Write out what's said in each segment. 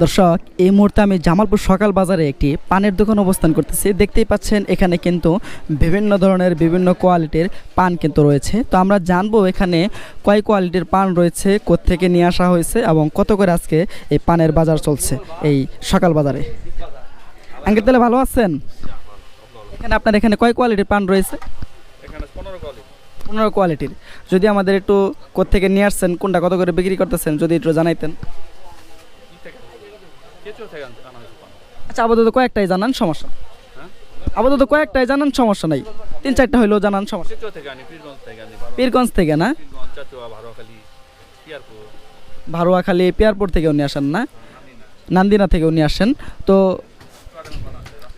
দর্শক এই মুহূর্তে আমি জামালপুর সকাল বাজারে একটি পানের দোকান অবস্থান করতেছি। দেখতেই পাচ্ছেন এখানে কিন্তু বিভিন্ন ধরনের বিভিন্ন কোয়ালিটির পান কিন্তু রয়েছে। তো আমরা জানব এখানে কয় কোয়ালিটির পান রয়েছে থেকে নিয়ে আসা হয়েছে এবং কত করে আজকে এই পানের বাজার চলছে এই সকাল বাজারে। আঙ্কেল তাহলে ভালো আছেন? এখানে আপনার এখানে কয় কোয়ালিটির পান রয়েছে? পনেরো কোয়ালিটির। যদি আমাদের একটু থেকে নিয়ে আসছেন কোনটা কত করে বিক্রি করতেছেন যদি একটু জানাইতেন। আচ্ছা আপাতত কয়েকটাই জানান সমস্যা। হ্যাঁ? আপাতত কয়েকটাই জানান সমস্যা নাই। তিন চারটা হইলেও জানান সমস্যা। থেকে পীরগঞ্জ থেকে থেকে না? ভারোয়াখালী পিয়ারপুর। থেকেও নিয়ে আসেন না? নান্দিনা থেকে উনি আসেন। তো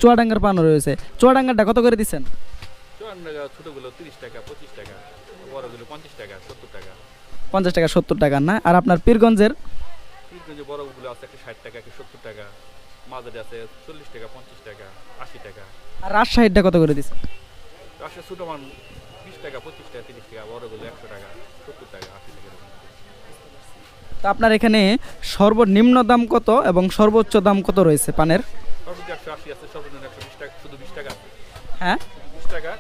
চুয়াডাঙ্গার পানও রয়েছে। চুয়াডাঙ্গারটা কত করে দিচ্ছেন? পঞ্চাশ টাকা সত্তর টাকা না? আর আপনার পীরগঞ্জের পীরগঞ্জে বড়গুলো আছে একটা ষাট টাকা একটা সত্তর টাকা মাঝারি আছে চল্লিশ টাকা পঞ্চাশ টাকা আশি টাকা। আর রাজশাহীরটা কত করে দিচ্ছে রাশিয়া ছোটো মান বিশ টাকা পঁচিশ টাকা তিরিশ টাকা বড়গুলো একশো টাকা সত্তর টাকা আশি টাকা। তো আপনার এখানে সর্বনিম্ন দাম কত এবং সর্বোচ্চ দাম কত রয়েছে পানের? সর্বোচ্চ একশো আশি আছে সর্বনিম্ন একশো বিশ টাকা শুধু বিশ টাকা হ্যাঁ? বিশ টাকা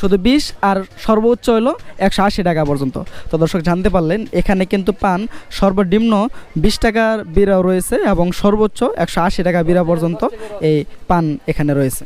শুধু বিশ আর সর্বোচ্চ হলো একশো আশি টাকা পর্যন্ত। তো দর্শক জানতে পারলেন, এখানে কিন্তু পান সর্বনিম্ন বিশ টাকার বিড়া রয়েছে এবং সর্বোচ্চ একশো আশি টাকা বিড়া পর্যন্ত এই পান এখানে রয়েছে।